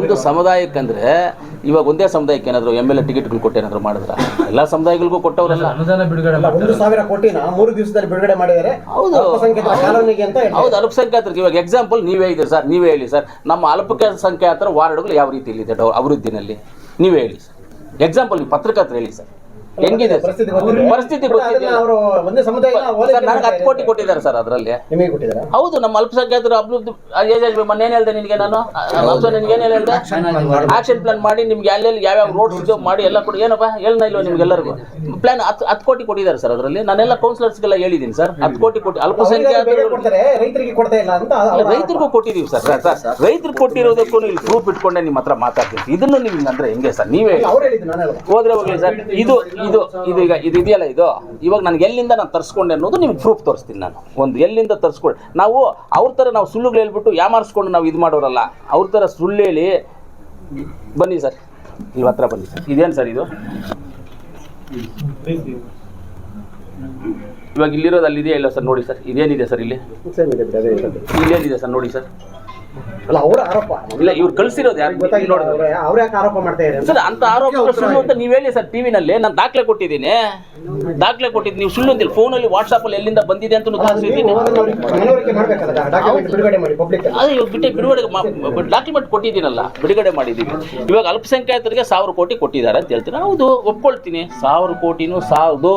ಒಂದು ಸಮುದಾಯಕ್ಕಂದ್ರೆ ಇವಾಗ ಒಂದೇ ಸಮುದಾಯಕ್ಕೆ ಏನಾದ್ರು ಎಂ ಎಲ್ ಎ ಟಿಕೆಟ್ಗಳು ಕೊಟ್ಟು ಏನಾದ್ರು ಮಾಡಿದ್ರ? ಎಲ್ಲ ಸಮುದಾಯಗಳಿಗೂ ಕೊಟ್ಟವರಲ್ಲ. ಅನುದಾನ ಬಿಡುಗಡೆ ಒಂದು ಸಾವಿರ ಕೋಟಿನ ಮೂರು ದಿವಸದಲ್ಲಿ ಬಿಡುಗಡೆ ಮಾಡಿದ್ದಾರೆ ಹೌದು. ಅಲ್ಪಸಂಖ್ಯಾತರ ಕಾಲೋನಿಗೆ ಅಂತ ಹೇಳ್ತಾರೆ. ಹೌದು ಅಲ್ಪಸಂಖ್ಯಾತರಿಗೆ. ಇವಾಗ ಎಕ್ಸಾಂಪಲ್ ನೀವೇ ಇದ್ದೀರಿ ಸರ್ ನೀವೇ ಹೇಳಿ ಸರ್. ನಮ್ಮ ಅಲ್ಪಸಂಖ್ಯಾತರ ವಾರ್ಡ್ಗಳು ಯಾವ ರೀತಿಯಲ್ಲಿ ಇದೆ ಡೊ- ಅಭಿವೃದ್ಧಿನಲ್ಲಿ? ನೀವೇ ಹೇಳಿ ಸರ್. ಎಕ್ಸಾಂಪಲ್ ನೀವು ಪತ್ರಕರ್ತರು ಹೇಳಿ ಸರ್. ಹೆಂಗಿದೆ ಸರ್? ಪರಿಸ್ಥಿತಿ ಗೊತ್ತಿದೆ. ಪರಿಸ್ಥಿತಿ ಅದನ್ನ ಅವರು ಒಂದೇ ಸರ್ ನನಗೆ ಹತ್ತು ಕೋಟಿ ಕೊಟ್ಟಿದ್ದಾರೆ ಸರ್ ಅದರಲ್ಲಿ. ನಿಮಗೆ ಕೊಟ್ಟಿದ್ದಾರೆ? ಹೌದು ನಮ್ಮ ಅಲ್ಪಸಂಖ್ಯಾತರು ಅಭಿವೃದ್ಧಿ ಮೊನ್ನೆ ಏನು ಹೇಳ್ದೆ ನಿನಗೆ ನಾನು? ನಿನ್ಗೆ ಏನು ಹೇಳ್ದೆ? ಆಕ್ಷನ್ ಪ್ಲಾನ್ ಮಾಡಿ ನಿಮ್ಗೆ ಯಾವ ಯಾವ್ಯಾವ ರೋಡ್ ಮಾಡಿ ಎಲ್ಲ ಕೊಡಿ. ಏನಪ್ಪ? ಹೇಳ್ನ ಇಲ್ವ ನಿಮ್ಗೆಲ್ಲರಿಗೂ ಪ್ಲಾನ್ ಹತ್ತು ಹತ್ತು ಕೋಟಿ ಕೊಟ್ಟಿದ್ದಾರೆ ಸರ್ ಅದರಲ್ಲಿ. ನಾನೆಲ್ಲ ಕೌನ್ಸಿಲರ್ಸ್ಗೆಲ್ಲ ಹೇಳಿದ್ದೀನಿ ಸರ್. ಹತ್ತು ಕೋಟಿ ಕೊಟ್ಟು ಅವರಿಗೆ ಬೇರೆ ಅಲ್ಪಸಂಖ್ಯಾತರು ಕೊಡ್ತಾರೆ ರೈತರಿಗೆ ಕೊಡ್ತಾ ಇಲ್ಲ ಅಂತ ಅಲ್ಲ, ಅವ್ರ ರೈತರಿಗೂ ಕೊಟ್ಟಿದೀವಿ ಸರ್. ಸರ್ ಸರ್ ರೈತರು ಕೊಟ್ಟಿರೋದಕ್ಕೂ ಇಲ್ಲಿ ಪ್ರೂಫ್ ಇಟ್ಕೊಂಡೆ ನಿಮ್ಮ ಹತ್ರ ಮಾತಾಡ್ತೀವಿ ಇದನ್ನು ನಿಮ್ಗೆ ಅಂದ್ರೆ ಹೆಂಗೆ ಸರ್? ನೀವೇ ಹೇಳಿ. ಅವ್ರು ಹೇಳಿದ್ದು ನಾನು ಹೇಳೋದು. ಹೋದ್ರೆ ಹೋಗ್ಲಿ ಸರ್. ಇದು ಇದು ಇದು ಈಗ ಇದು ಇದೆಯಲ್ಲ ಇದು? ಇವಾಗ ನನಗೆ ಎಲ್ಲಿಂದ ನಾನು ತರಿಸ್ಕೊಂಡೆ ಅನ್ನೋದು ನಿಮ್ಗೆ ಪ್ರೂಫ್ ತೋರಿಸ್ತೀನಿ ನಾನು. ಒಂದು ಎಲ್ಲಿಂದ ತರಿಸ್ಕೊಂಡು ನಾವು ಅವ್ರ ಥರ ನಾವು ಸುಳ್ಳುಗಳು ಹೇಳ್ಬಿಟ್ಟು ಯಾಮಾರಿಸ್ಕೊಂಡು ನಾವು ಇದು ಮಾಡೋರಲ್ಲ ಅವ್ರ ಥರ ಸುಳ್ಳು ಹೇಳಿ ಬನ್ನಿ ಸರ್. ನೀವು ಹತ್ರ ಬನ್ನಿ ಸರ್. ಇದೇನು ಸರ್ ಇದು? ಇವಾಗ ಇಲ್ಲಿರೋದು ಅಲ್ಲಿದೆಯಾ ಇಲ್ಲ ಸರ್? ನೋಡಿ ಸರ್ ಇದೇನಿದೆ ಸರ್ ಇಲ್ಲಿ. ಇಲ್ಲೇನಿದೆ ಸರ್ ನೋಡಿ ಸರ್. ಅಲ್ಲ ಅವರ ಆರೋಪ. ಇಲ್ಲ ಇವ್ರು ಕಳ್ಸಿರೋದು ಯಾರು? ಗೊತ್ತಾಗಿಲ್ಲ ನೋಡಿದ್ರೆ. ಅವ್ರು ಯಾಕೆ ಆರೋಪ ಮಾಡ್ತಾ ಇದ್ದಾರೆ ಸರ್ ಅಂತ ಆರೋಪ ಸುಳ್ಳು ಅಂತ ನೀವು ಹೇಳಿ ಸರ್ ಟಿವಿನಲ್ಲಿ. ನಾನು ದಾಖಲೆ ಕೊಟ್ಟಿದ್ದೀನಿ. ದಾಖಲೆ ಕೊಟ್ಟಿದ್ದೀನಿ ನೀವು ಸುಳ್ಳು ಅಂತಿಲ್ಲ ಫೋನಲ್ಲಿ ವಾಟ್ಸಾಪಲ್ಲಿ ಎಲ್ಲಿಂದ ಬಂದಿದೆ ಅಂತ ಬಿಡುಗಡೆ ಮಾಡಿ ಪಬ್ಲಿಕ್ ಅದೇ ಇವಾಗ ಬಿಟ್ಟೆ ಬಿಡುಗಡೆ ಡಾಕ್ಯುಮೆಂಟ್ ಕೊಟ್ಟಿದ್ದೀನಲ್ಲ ಬಿಡುಗಡೆ ಮಾಡಿದ್ದೀವಿ. ಇವಾಗ ಅಲ್ಪಸಂಖ್ಯಾತರಿಗೆ ಸಾವಿರ ಕೋಟಿ ಕೊಟ್ಟಿದ್ದಾರೆ ಅಂತ ಹೇಳ್ತೀನಿ. ಹೌದು ಒಪ್ಕೊಳ್ತೀನಿ. ಸಾವಿರ ಕೋಟಿನೂ ಸಾಲದು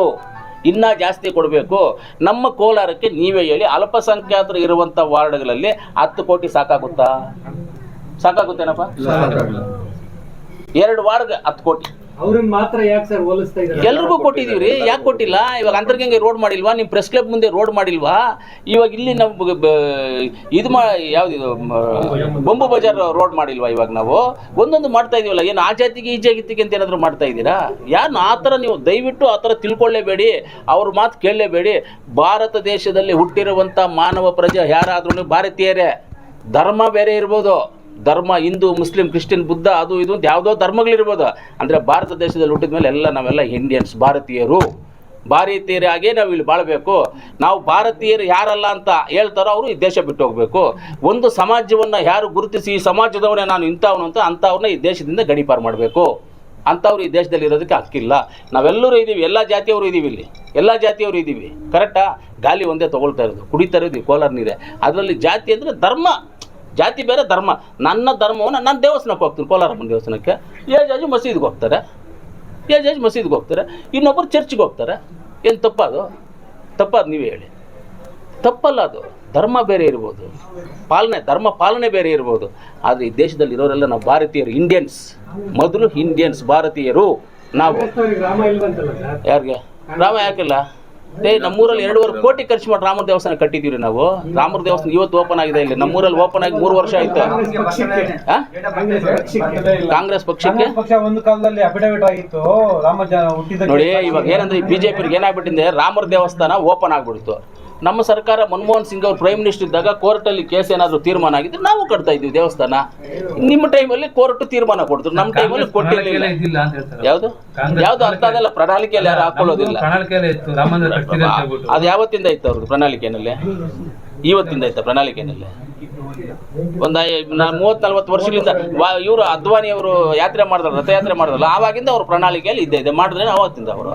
ಇನ್ನೂ ಜಾಸ್ತಿ ಕೊಡಬೇಕು. ನಮ್ಮ ಕೋಲಾರಕ್ಕೆ ನೀವೇ ಹೇಳಿ ಅಲ್ಪಸಂಖ್ಯಾತರು ಇರುವಂಥ ವಾರ್ಡ್ಗಳಲ್ಲಿ ಹತ್ತು ಕೋಟಿ ಸಾಕಾಗುತ್ತಾ? ಸಾಕಾಗುತ್ತೇನಪ್ಪ? ಎರಡು ವಾರ್ಡ್ಗೆ ಹತ್ತು ಕೋಟಿ. ಅವ್ರನ್ನ ಮಾತ್ರ ಯಾಕೆ ಸರ್ ಹೋಲಿಸ್ತಾ ಇದ್ದಾರೆ? ಎಲ್ರಿಗೂ ಕೊಟ್ಟಿದೀವಿ ರೀ ಯಾಕೆ ಕೊಟ್ಟಿಲ್ಲ? ಇವಾಗ ಅಂತರ್ಗಂಗೆ ರೋಡ್ ಮಾಡಿಲ್ವಾ? ನಿಮ್ಮ ಪ್ರೆಸ್ ಕ್ಲಬ್ ಮುಂದೆ ರೋಡ್ ಮಾಡಿಲ್ವಾ? ಇವಾಗ ಇಲ್ಲಿ ನಾವು ಇದು ಮಾ ಮ- ಬೊಂಬು ಬಜಾರ್ ರೋಡ್ ಮಾಡಿಲ್ವಾ ಇವಾಗ ನಾವು? ಒಂದೊಂದು ಮಾಡ್ತಾ ಇದೀವಲ್ಲ, ಏನು ಆ ಜಾತಿಗೆ ಈ ಜಾತಿಗೆ ಅಂತ ಏನಾದರೂ ಮಾಡ್ತಾ ಇದ್ದೀರಾ? ಯಾರು ಆ ಥರ ನೀವು ದಯವಿಟ್ಟು ಆ ಥರ ತಿಳ್ಕೊಳ್ಳೇಬೇಡಿ. ಅವ್ರ ಮಾತು ಕೇಳಲೇಬೇಡಿ. ಭಾರತ ದೇಶದಲ್ಲಿ ಹುಟ್ಟಿರುವಂಥ ಮಾನವ ಪ್ರಜೆ ಯಾರಾದ್ರೂ ಭಾರತೀಯರೇ. ಧರ್ಮ ಬೇರೆ ಇರ್ಬೋದು. ಧರ್ಮ, ಹಿಂದೂ, ಮುಸ್ಲಿಂ, ಕ್ರಿಶ್ಚಿಯನ್, ಬುದ್ಧ, ಅದು ಇದು ಅಂತ ಯಾವುದೋ ಧರ್ಮಗಳಿರ್ಬೋದು. ಅಂದರೆ ಭಾರತ ದೇಶದಲ್ಲಿ ಹುಟ್ಟಿದ ಮೇಲೆ ಎಲ್ಲ ನಾವೆಲ್ಲ ಇಂಡಿಯನ್ಸ್ ಭಾರತೀಯರು. ಭಾರತೀಯರಾಗೇ ನಾವು ಇಲ್ಲಿ ಬಾಳಬೇಕು. ನಾವು ಭಾರತೀಯರು ಯಾರಲ್ಲ ಅಂತ ಹೇಳ್ತಾರೋ ಅವರು ಈ ದೇಶ ಬಿಟ್ಟು ಹೋಗಬೇಕು. ಒಂದು ಸಮಾಜವನ್ನು ಯಾರು ಗುರುತಿಸಿ ಈ ಸಮಾಜದವನೇ ನಾನು ಇಂಥವನು ಅಂತ ಅಂಥವ್ರನ್ನ ಈ ದೇಶದಿಂದ ಗಡೀಪಾರು ಮಾಡಬೇಕು. ಅಂಥವ್ರು ಈ ದೇಶದಲ್ಲಿ ಇರೋದಕ್ಕೆ ಹಕ್ಕಿಲ್ಲ. ನಾವೆಲ್ಲರೂ ಇದ್ದೀವಿ ಎಲ್ಲ ಜಾತಿಯವರು ಇದ್ದೀವಿ ಇಲ್ಲಿ. ಎಲ್ಲ ಜಾತಿಯವರು ಇದ್ದೀವಿ ಕರೆಕ್ಟಾ ಗಾಲಿ ಒಂದೇ ತೊಗೊಳ್ತಾ ಇರೋದು, ಕುಡಿತಾ ಇರೋದು ಕೋಲಾರ ನೀರೇ. ಅದರಲ್ಲಿ ಜಾತಿ ಅಂದರೆ ಧರ್ಮ. ಜಾತಿ ಬೇರೆ ಧರ್ಮ. ನನ್ನ ಧರ್ಮವನ್ನು ನನ್ನ ದೇವಸ್ಥಾನಕ್ಕೆ ಹೋಗ್ತೀನಿ, ಕೋಲಾರಮ್ಮನ ದೇವಸ್ಥಾನಕ್ಕೆ. ಏಜಾಜು ಮಸೀದಿಗೆ ಹೋಗ್ತಾರೆ. ಏಜಾಜು ಮಸೀದಿಗೆ ಹೋಗ್ತಾರೆ. ಇನ್ನೊಬ್ಬರು ಚರ್ಚ್ಗೆ ಹೋಗ್ತಾರೆ. ಏನು ತಪ್ಪದು? ತಪ್ಪದು ನೀವೇ ಹೇಳಿ. ತಪ್ಪಲ್ಲ ಅದು. ಧರ್ಮ ಬೇರೆ ಇರ್ಬೋದು. ಪಾಲನೆ, ಧರ್ಮ ಪಾಲನೆ ಬೇರೆ ಇರ್ಬೋದು. ಆದರೆ ಈ ದೇಶದಲ್ಲಿ ಇರೋರೆಲ್ಲ ನಾವು ಭಾರತೀಯರು ಇಂಡಿಯನ್ಸ್ ಮೊದಲು ಇಂಡಿಯನ್ಸ್ ಭಾರತೀಯರು. ನಾವು. ಯಾರಿಗೆ? ರಾಮ ಯಾಕಿಲ್ಲ? ಏ ನಮ್ಮೂರಲ್ಲಿ ಎರಡೂವರೆ ಕೋಟಿ ಖರ್ಚು ಮಾಡಿ ರಾಮರ ದೇವಸ್ಥಾನ ಕಟ್ಟಿದ್ದೀವಿ ನಾವು. ರಾಮರ ದೇವಸ್ಥಾನ ಇವತ್ತು ಓಪನ್ ಆಗಿದೆ ಇಲ್ಲಿ. ನಮ್ಮೂರಲ್ಲಿ ಓಪನ್ ಆಗಿ ಮೂರು ವರ್ಷ ಆಯ್ತು. ಆ? ಕಾಂಗ್ರೆಸ್ ಪಕ್ಷಕ್ಕೆ? ಪಕ್ಷ ಒಂದು ಕಾಲದಲ್ಲಿ ಅಫಿಡವಿಟ್ ಆಗಿತ್ತು. ರಾಮ ಹುಟ್ಟಿದ ನೋಡಿ ಇವಾಗ ಏನಂದ್ರೆ ಬಿಜೆಪಿ ಏನಾಗ್ಬಿಟ್ಟಿದೆ ರಾಮರ ದೇವಸ್ಥಾನ ಓಪನ್ ಆಗ್ಬಿಡ್ತು. ನಮ್ಮ ಸರ್ಕಾರ ಮನಮೋಹನ್ ಸಿಂಗ್ ಅವರು ಪ್ರೈಮ್ ಮಿನಿಸ್ಟರ್ ಇದ್ದಾಗ ಕೋರ್ಟಲ್ಲಿ ಕೇಸ್ ಏನಾದ್ರು ತೀರ್ಮಾನ ಆಗಿದ್ರೆ ನಾವು ಕಟ್ತಾ ಇದ್ವಿ ದೇವಸ್ಥಾನ. ನಿಮ್ಮ ಟೈಮಲ್ಲಿ ಕೋರ್ಟ್ ತೀರ್ಮಾನ ಕೊಡ್ತಾರೆ ನಮ್ಮ ಟೈಮಲ್ಲಿ ಕೊಟ್ಟಿರಲಿಲ್ಲ. ಯಾವುದು? ಯಾವುದು ಅರ್ಥ ಅದೆಲ್ಲ ಪ್ರಣಾಳಿಕೆಯಲ್ಲಿ ಯಾರು ಹಾಕೊಳ್ಳೋದಿಲ್ಲ. ಪ್ರಣಾಳಿಕೆಯಲ್ಲೇ ಅದು ಯಾವತ್ತಿಂದ ಇತ್ತು ಅವ್ರದ್ದು ಪ್ರಣಾಳಿಕೆನಲ್ಲಿ? ಇವತ್ತಿಂದ ಇತ್ತು ಪ್ರಣಾಳಿಕೆನಲ್ಲಿ? ಒಂದು ಮೂವತ್ ನಲ್ವತ್ತು ವರ್ಷಗಳಿಂದ ಇವರು ಅದ್ವಾನಿ ಅವರು ಯಾತ್ರೆ ಮಾಡಿದ್ರು ರಥಯಾತ್ರೆ ಮಾಡಿದ್ರಲ್ಲ ಆವಾಗಿಂದ ಅವ್ರ ಪ್ರಣಾಳಿಕೆಯಲ್ಲಿ ಇದ್ದೇ ಇದೆ ಮಾಡಿದ್ರೆ ಆವತ್ತಿಂದ ಅವರು.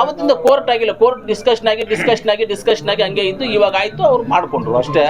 ಆವತ್ತಿಂದ ಕೋರ್ಟ್ ಆಗಿಲ್ಲ ಕೋರ್ಟ್ ಡಿಸ್ಕಷನ್ ಆಗಿ ಡಿಸ್ಕಷನ್ ಆಗಿ ಡಿಸ್ಕಷನ್ ಆಗಿ ಹಂಗೆ ಇದ್ದು, ಇವಾಗ ಆಯಿತು, ಅವ್ರು ಮಾಡಿಕೊಂಡ್ರು ಅಷ್ಟೇ.